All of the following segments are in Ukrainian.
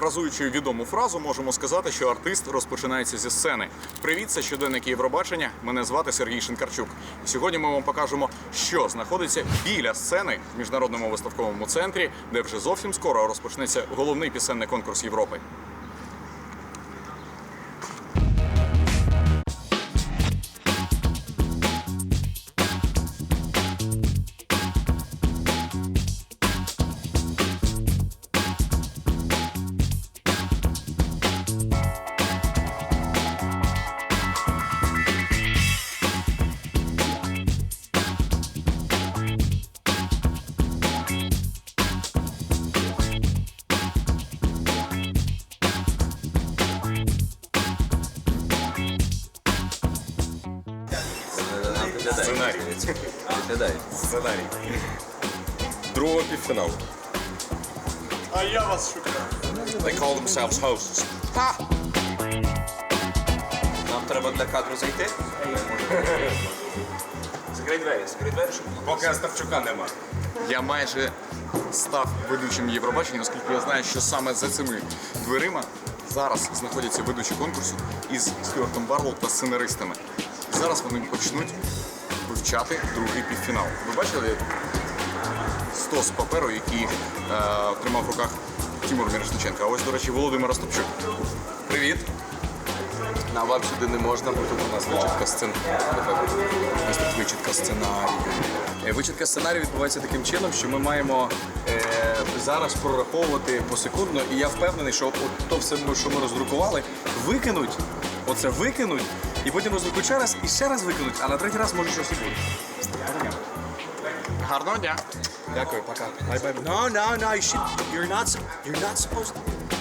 Перефразуючи відому фразу, можемо сказати, що артист розпочинається зі сцени. Привіт, це щоденник Євробачення. Мене звати Сергій Шинкарчук. І сьогодні ми вам покажемо, що знаходиться біля сцени в міжнародному виставковому центрі, де вже зовсім скоро розпочнеться головний пісенний конкурс Європи. Сценарій. Виглядає. Сценарій. Другого півфіналу. А я вас шукаю. They call themselves hosts. Нам треба для кадру зайти. Закрий двері, закрий двері, щоб поки Остапчука нема. Я майже став ведучим Євробачення, оскільки я знаю, що саме за цими дверима зараз знаходяться ведучі конкурсу із Стюартом Барлоу та сценаристами. Зараз вони почнуть вивчати другий півфінал. Ви бачили стос паперу, який е, тримав в руках Тимур Мірошниченко. А ось, до речі, Володимир Остапчук. Привіт! На вам сюди не можна, бо тут у нас вичітка сцен. У нас тут вичітка сценарію. Вичитка Вичітка сценарію відбувається таким чином, що ми маємо е, зараз прораховувати посекундно, і я впевнений, що от то все, що ми роздрукували, викинуть, оце викинуть, і потім роздрукують ще раз і ще раз викинуть, а на третій раз може щось і буде. Гарного дня! Дякую, пока. Бай-бай. No, no, no. You should. You're not. You're not supposed to.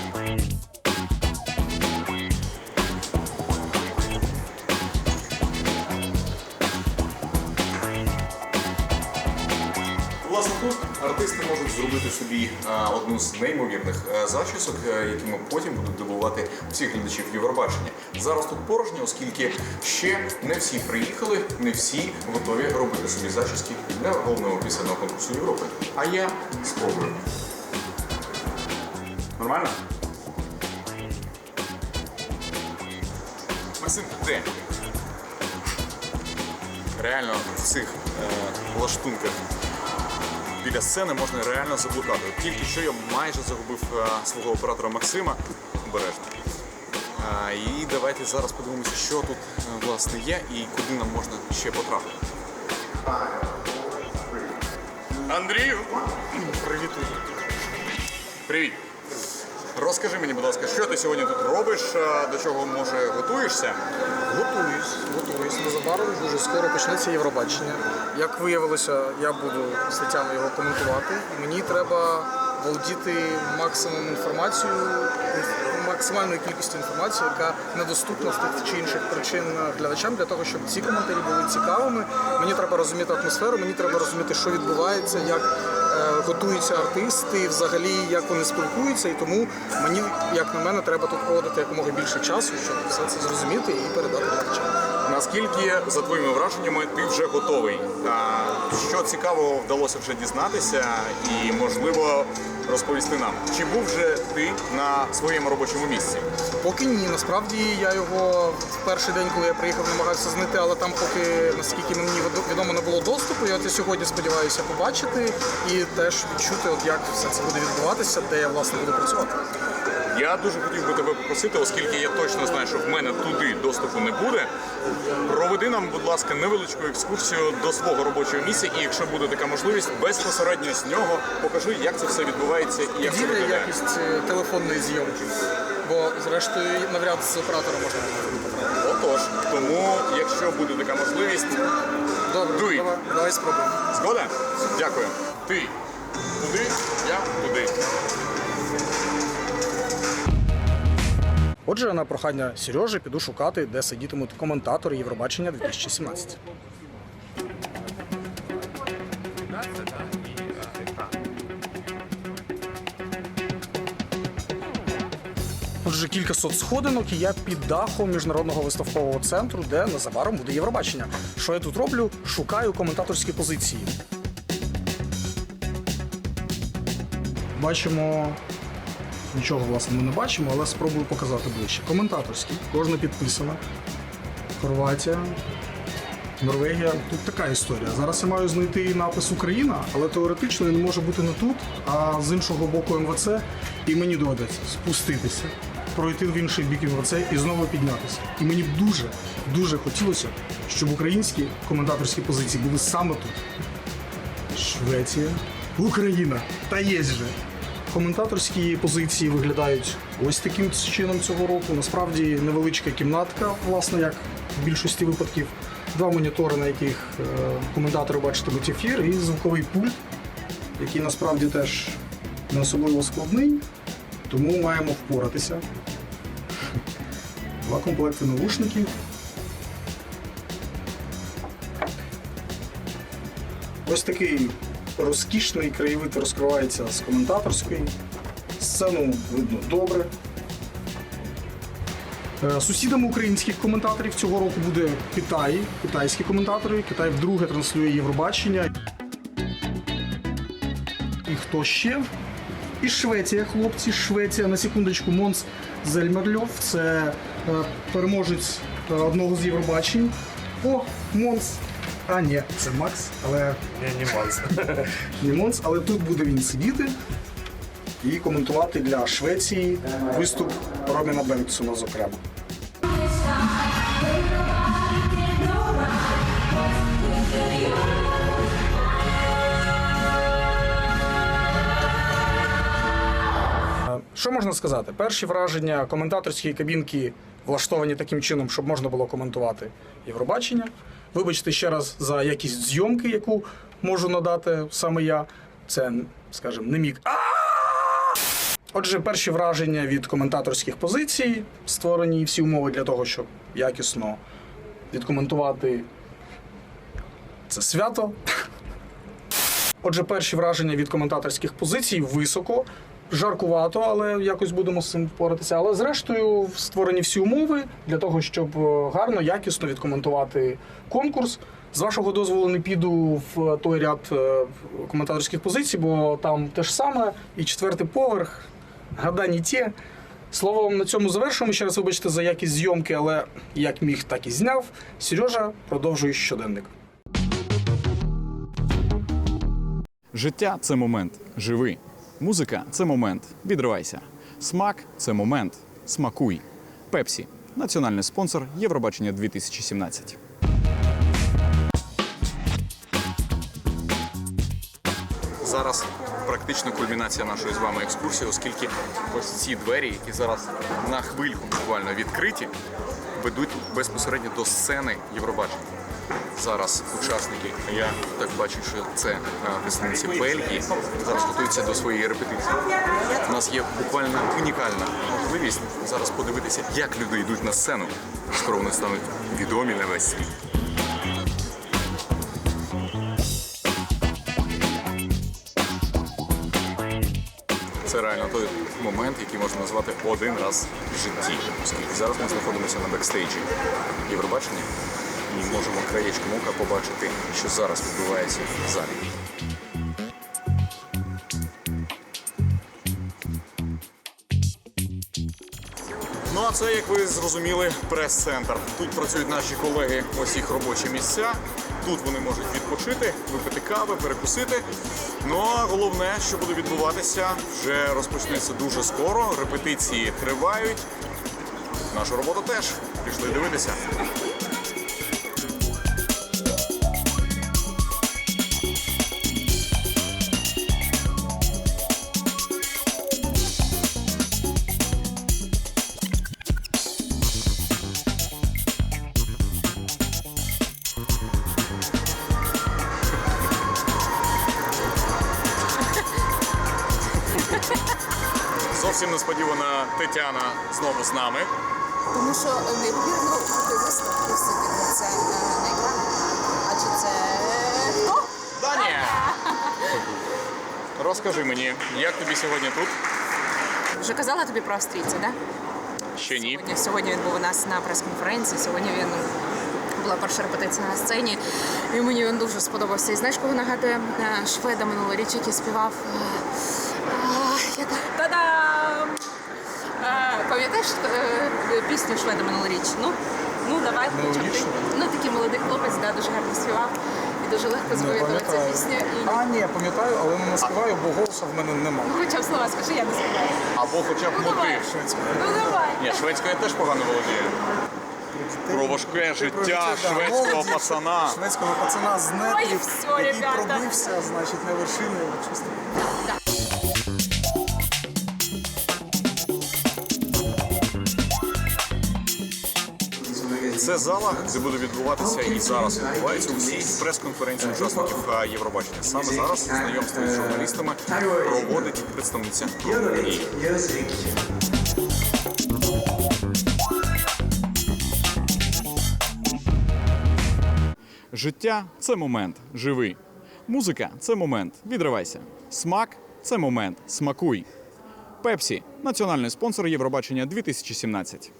Артисти можуть зробити собі одну з неймовірних е, зачісок, е, якими потім будуть дивувати всіх глядачів Євробачення. Зараз тут порожньо, оскільки ще не всі приїхали, не всі готові робити собі зачіски для головного пісенного конкурсу Європи. А я спробую. Нормально? Максим, де? Реально в цих е, лаштунках біля сцени можна реально заблукати. Тільки що я майже загубив е, свого оператора Максима обережно. Е, і давайте зараз подивимося, що тут е, власне є і куди нам можна ще потрапити. Андрію! Привіт. Привіт. Розкажи мені, будь ласка, що ти сьогодні тут робиш, е, до чого може готуєшся? Готуюсь, готуюсь. Незабаром дуже скоро почнеться Євробачення. Як виявилося, я буду Тетяною його коментувати. Мені треба володіти максимум інформацію, інф- максимальною кількістю інформації, яка недоступна з тих чи інших причин глядачам для того, щоб ці коментарі були цікавими. Мені треба розуміти атмосферу, мені треба розуміти, що відбувається, як е, готуються артисти, взагалі як вони спілкуються. І тому мені, як на мене, треба тут проводити якомога більше часу, щоб все це зрозуміти і передати глядачам. Наскільки за твоїми враженнями ти вже готовий? Що цікавого вдалося вже дізнатися і можливо розповісти нам? Чи був вже ти на своєму робочому місці? Поки ні, насправді я його в перший день, коли я приїхав, намагався знайти, але там поки наскільки мені відомо не було доступу. Я от і сьогодні сподіваюся побачити і теж відчути, от як все це буде відбуватися, де я власне буду працювати. Я дуже хотів би тебе попросити, оскільки я точно знаю, що в мене туди доступу не буде. Проведи нам, будь ласка, невеличку екскурсію до свого робочого місця, і якщо буде така можливість, безпосередньо з нього покажи, як це все відбувається і як це Підійде виглядає. якість е, телефонної зйомки, бо зрештою навряд з оператором можна буде потрапити. Отож, тому, якщо буде така можливість, Добре, Дуй. давай, давай спробуємо. згода? Дякую. Ти туди, я туди. Отже, на прохання Сережі піду шукати, де сидітимуть коментатори Євробачення 2017. Отже, кількасот сходинок, і я під дахом міжнародного виставкового центру, де незабаром буде Євробачення. Що я тут роблю? Шукаю коментаторські позиції. Бачимо нічого власне ми не бачимо, але спробую показати ближче. Коментаторський, кожна підписана. Хорватія, Норвегія. Тут така історія. Зараз я маю знайти напис Україна, але теоретично він може бути не тут, а з іншого боку МВЦ, і мені доведеться спуститися, пройти в інший бік МВЦ і знову піднятися. І мені б дуже, дуже хотілося, щоб українські коментаторські позиції були саме тут. Швеція, Україна. Та є же. Коментаторські позиції виглядають ось таким чином цього року. Насправді невеличка кімнатка, власне, як в більшості випадків. Два монітори, на яких е, коментатори бачитимуть ефір, і звуковий пульт, який насправді теж не особливо складний, тому маємо впоратися. Два комплекти навушників. Ось такий розкішний краєвид розкривається з коментаторської. Сцену видно добре. Е, Сусідами українських коментаторів цього року буде Китай, китайські коментатори. Китай вдруге транслює Євробачення. І хто ще? І Швеція, хлопці. Швеція на секундочку Монс Зельмерльов. Це е, переможець е, одного з Євробачень. О, Монс. А, ні, це Макс, але Не, не Макс. не Монс, але тут буде він сидіти і коментувати для Швеції виступ Робіна Бенксона, зокрема. Що можна сказати? Перші враження коментаторської кабінки влаштовані таким чином, щоб можна було коментувати Євробачення. Вибачте ще раз за якість зйомки, яку можу надати саме я. Це, скажімо, не мік. Отже, перші враження від коментаторських позицій створені всі умови для того, щоб якісно відкоментувати це свято. Отже, перші враження від коментаторських позицій високо, жаркувато, але якось будемо з цим впоратися. Але зрештою створені всі умови для того, щоб е, гарно, якісно відкоментувати конкурс. З вашого дозволу не піду в той ряд е, коментаторських позицій, бо там те ж саме, і четвертий поверх, гадані ті. Словом, на цьому завершуємо. Ще раз вибачте за якість зйомки, але як міг, так і зняв. Сережа продовжує щоденник. Життя це момент. Живи. Музика це момент. Відривайся. Смак це момент. Смакуй. Пепсі. Національний спонсор Євробачення 2017. Зараз практично кульмінація нашої з вами екскурсії, оскільки ось ці двері, які зараз на хвильку буквально відкриті, ведуть безпосередньо до сцени Євробачення. Зараз учасники, я так бачу, що це представниці Бельгії, зараз готуються до своєї репетиції. У нас є буквально унікальна можливість зараз подивитися, як люди йдуть на сцену. Скоро вони стануть відомі на весь світ. Це реально той момент, який можна назвати один раз в житті. Оскільки зараз ми знаходимося на бекстейджі Євробачення можемо краєчком ока побачити, що зараз відбувається в залі. Ну а це, як ви зрозуміли, прес-центр. Тут працюють наші колеги, ось їх робочі місця. Тут вони можуть відпочити, випити кави, перекусити. Ну а головне, що буде відбуватися, вже розпочнеться дуже скоро. Репетиції тривають. Наша робота теж. Пішли дивитися. Тетяна знову з нами. Тому що неймовірно крутий виступ і все дивляться е, на екран. А чи це хто? Данія! Розкажи мені, як тобі сьогодні тут? Вже казала тобі про австрійця, да? Ще ні. Сьогодні, сьогодні він був у нас на прес-конференції. Сьогодні він була перша репетиція на сцені. І мені він дуже сподобався. І знаєш, кого нагадує Е, шведа минулоріч, який співав. е, а, як- Та-дам! Пам'ятаєш е, пісню шведа минулорічну? Ну, давай. Минулорічну? Ну, такий молодий хлопець, да, дуже гарно співав і дуже легко пам'ятаю. пісня. І... А, ні, я пам'ятаю, але не співаю, бо голосу в мене немає. Ну, хоча б слова скажи, я не співаю. Або хоча б Ну, давай. мотив. Ну, давай. Ні, шведською я теж погано володію. Про важке життя життя, да, шведського молоді, пацана. Шведського пацана з нетрів, всьо, який ребята. пробився, значить, на вершину чисто. Це зала, де буде відбуватися і зараз відбуваються усі прес-конференції учасників е, Євробачення. Саме зараз знайомство з журналістами проводить представниця Румунії. Життя це момент. Живи. Музика це момент. Відривайся. Смак це момент. Смакуй. Пепсі національний спонсор Євробачення 2017.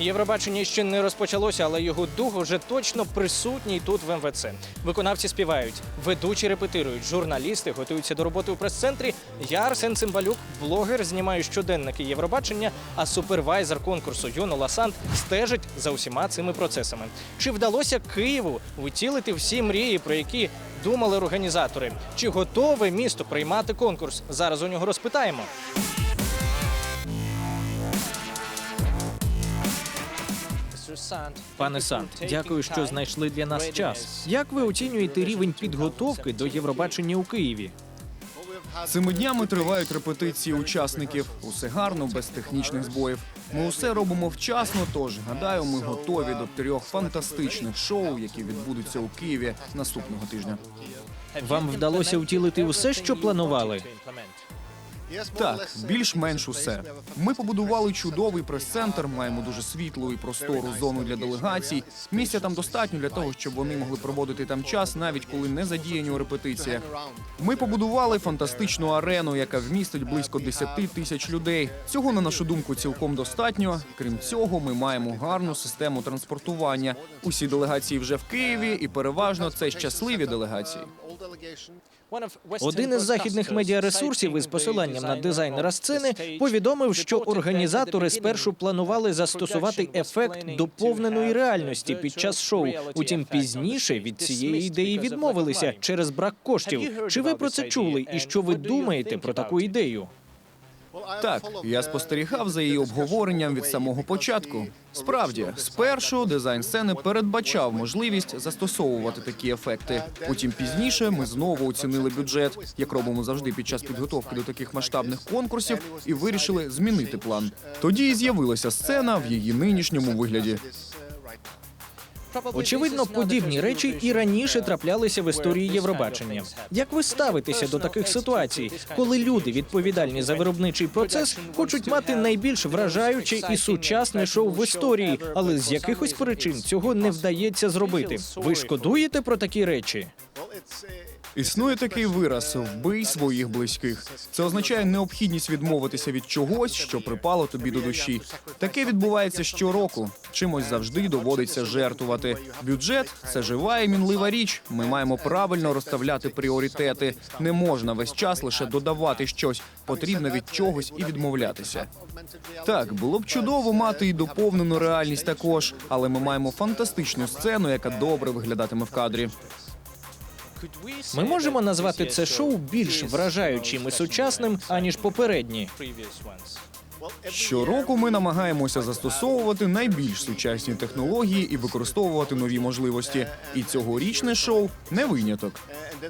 Євробачення ще не розпочалося, але його дух вже точно присутній тут в МВЦ. Виконавці співають, ведучі репетирують, журналісти готуються до роботи у прес-центрі. Я Арсен Цимбалюк, блогер, знімаю щоденники Євробачення, а супервайзер конкурсу Йоно Ласан стежить за усіма цими процесами. Чи вдалося Києву втілити всі мрії, про які думали організатори? Чи готове місто приймати конкурс? Зараз у нього розпитаємо. Пане Сант, дякую, що знайшли для нас час. Як ви оцінюєте рівень підготовки до Євробачення у Києві? Цими днями тривають репетиції учасників. Усе гарно, без технічних збоїв. Ми усе робимо вчасно, тож гадаю, ми готові до трьох фантастичних шоу, які відбудуться у Києві наступного тижня. Вам вдалося втілити усе, що планували? Так, більш-менш усе. Ми побудували чудовий прес-центр, маємо дуже світлу і простору зону для делегацій. Місця там достатньо для того, щоб вони могли проводити там час, навіть коли не задіяні у репетиціях. Ми побудували фантастичну арену, яка вмістить близько 10 тисяч людей. Цього, на нашу думку, цілком достатньо. Крім цього, ми маємо гарну систему транспортування. Усі делегації вже в Києві, і переважно це щасливі делегації. Один із західних медіаресурсів із посиланням на дизайнера сцени повідомив, що організатори спершу планували застосувати ефект доповненої реальності під час шоу. Утім, пізніше від цієї ідеї відмовилися через брак коштів. Чи ви про це чули? І що ви думаєте про таку ідею? Так, я спостерігав за її обговоренням від самого початку. Справді, спершу дизайн сцени передбачав можливість застосовувати такі ефекти. Потім пізніше ми знову оцінили бюджет, як робимо завжди під час підготовки до таких масштабних конкурсів, і вирішили змінити план. Тоді і з'явилася сцена в її нинішньому вигляді. Очевидно, подібні речі і раніше траплялися в історії Євробачення. Як ви ставитеся до таких ситуацій, коли люди, відповідальні за виробничий процес, хочуть мати найбільш вражаюче і сучасне шоу в історії, але з якихось причин цього не вдається зробити? Ви шкодуєте про такі речі? Існує такий вираз вбий своїх близьких. Це означає необхідність відмовитися від чогось, що припало тобі до душі. Таке відбувається щороку. Чимось завжди доводиться жертвувати. Бюджет це жива і мінлива річ. Ми маємо правильно розставляти пріоритети. Не можна весь час лише додавати щось. Потрібно від чогось і відмовлятися. Так, було б чудово мати і доповнену реальність також, але ми маємо фантастичну сцену, яка добре виглядатиме в кадрі. Ми можемо назвати це шоу більш вражаючим і сучасним аніж попередні. Щороку ми намагаємося застосовувати найбільш сучасні технології і використовувати нові можливості. І цьогорічне шоу не виняток.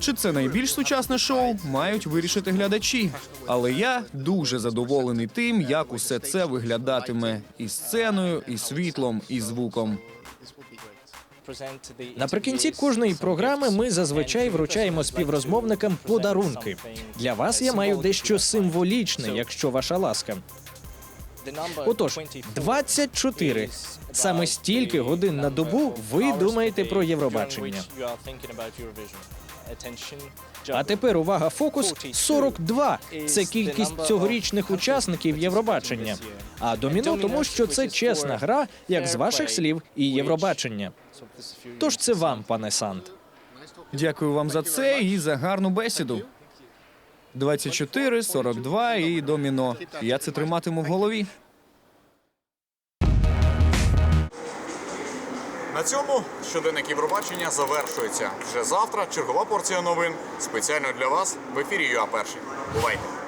Чи це найбільш сучасне шоу, мають вирішити глядачі. Але я дуже задоволений тим, як усе це виглядатиме і сценою, і світлом, і звуком. Наприкінці кожної програми ми зазвичай вручаємо співрозмовникам подарунки. Для вас я маю дещо символічне, якщо ваша ласка. Отож, 24. Саме стільки годин на добу ви думаєте про Євробачення. А тепер увага, фокус 42. Це кількість цьогорічних учасників Євробачення. А доміно тому, що це чесна гра, як з ваших слів, і Євробачення. Тож це вам, пане Сант. Дякую вам за це і за гарну бесіду. 24, 42 і доміно. Я це триматиму в голові. Цьому щоденник Євробачення завершується. Вже завтра чергова порція новин спеціально для вас в ефірі ЮА Перший. Бувайте!